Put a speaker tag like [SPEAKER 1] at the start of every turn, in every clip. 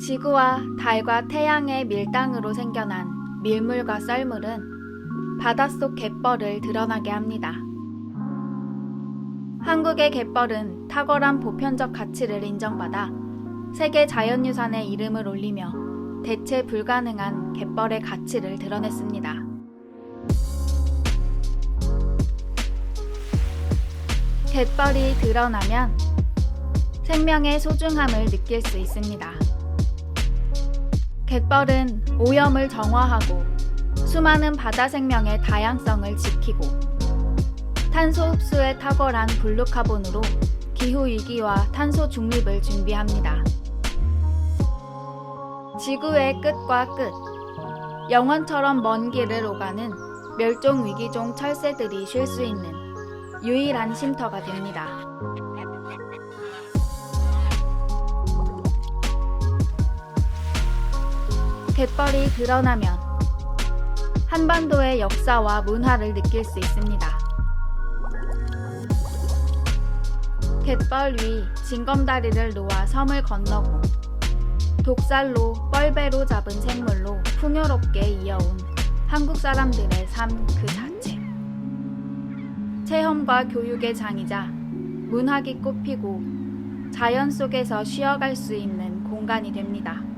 [SPEAKER 1] 지구와 달과 태양의 밀당으로 생겨난 밀물과 썰물은 바닷속 갯벌을 드러나게 합니다. 한국의 갯벌은 탁월한 보편적 가치를 인정받아 세계 자연유산의 이름을 올리며 대체 불가능한 갯벌의 가치를 드러냈습니다. 갯벌이 드러나면 생명의 소중함을 느낄 수 있습니다. 갯벌은 오염을 정화하고 수많은 바다 생명의 다양성을 지키고 탄소 흡수에 탁월한 블루카본으로 기후 위기와 탄소 중립을 준비합니다. 지구의 끝과 끝, 영원처럼 먼 길을 오가는 멸종 위기종 철새들이 쉴 수 있는 유일한 쉼터가 됩니다. 갯벌이 드러나면 한반도의 역사와 문화를 느낄 수 있습니다. 갯벌 위 징검다리를 놓아 섬을 건너고 독살로 뻘배로 잡은 생물로 풍요롭게 이어온 한국 사람들의 삶 그 자체. 체험과 교육의 장이자 문학이 꽃피고 자연 속에서 쉬어갈 수 있는 공간이 됩니다.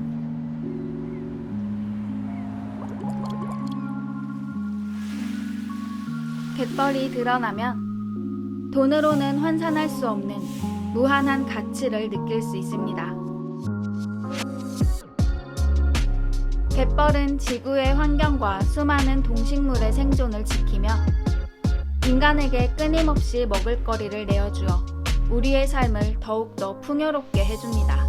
[SPEAKER 1] 갯벌이 드러나면 돈으로는 환산할 수 없는 무한한 가치를 느낄 수 있습니다. 갯벌은 지구의 환경과 수많은 동식물의 생존을 지키며 인간에게 끊임없이 먹을거리를 내어주어 우리의 삶을 더욱더 풍요롭게 해줍니다.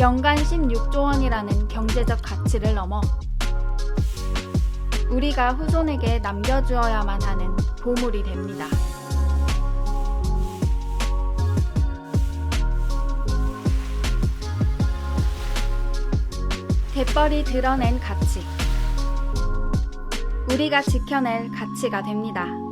[SPEAKER 1] 연간 16조 원이라는 경제적 가치를 넘어 우리가 후손에게 남겨주어야만 하는 보물이 됩니다. 갯벌이 드러낸 가치. 우리가 지켜낼 가치가 됩니다.